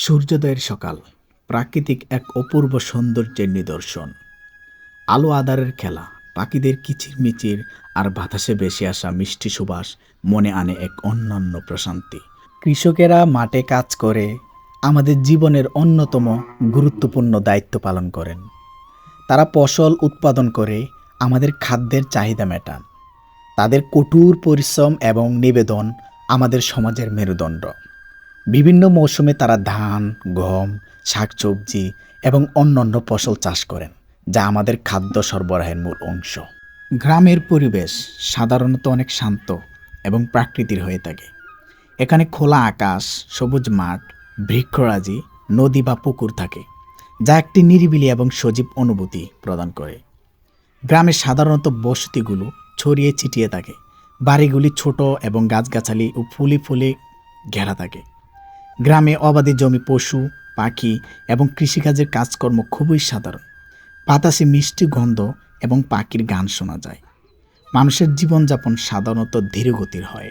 সূর্যোদয়ের সকাল, প্রাকৃতিক এক অপূর্ব সৌন্দর্যের নিদর্শন। আলো আদারের খেলা, পাখিদের কিচিরমিচির আর বাতাসে বেশি আসা মিষ্টি সুবাস মনে আনে এক অন্যান্য প্রশান্তি। কৃষকেরা মাঠে কাজ করে, আমাদের জীবনের অন্যতম গুরুত্বপূর্ণ দায়িত্ব পালন করেন। তারা ফসল উৎপাদন করে, আমাদের খাদ্যের চাহিদা মেটান। তাদের কঠোর পরিশ্রম এবং নিবেদন আমাদের সমাজের মেরুদণ্ড। বিভিন্ন মৌসুমে তারা ধান, গম, শাকসবজি এবং অন্যান্য ফসল চাষ করেন, যা আমাদের খাদ্য সরবরাহের মূল অংশ। গ্রামের পরিবেশ সাধারণত অনেক শান্ত এবং প্রাকৃতির হয়ে থাকে। এখানে খোলা আকাশ, সবুজ মাঠ, বৃক্ষরাজি, নদী বা পুকুর থাকে, যা একটি নিরিবিলি এবং সজীব অনুভূতি প্রদান করে। গ্রামের সাধারণত বসতিগুলো ছড়িয়ে ছিটিয়ে থাকে, বাড়িগুলি ছোট এবং গাছগাছালি ও ফুলে ফুলে ঘেরা থাকে। গ্রামে অবাধে জমি, পশু, পাখি এবং কৃষিকাজের কাজকর্ম খুবই সাধারণ। বাতাসে মিষ্টি গন্ধ এবং পাখির গান শোনা যায়। মানুষের জীবনযাপন সাধারণত ধীরগতির হয়।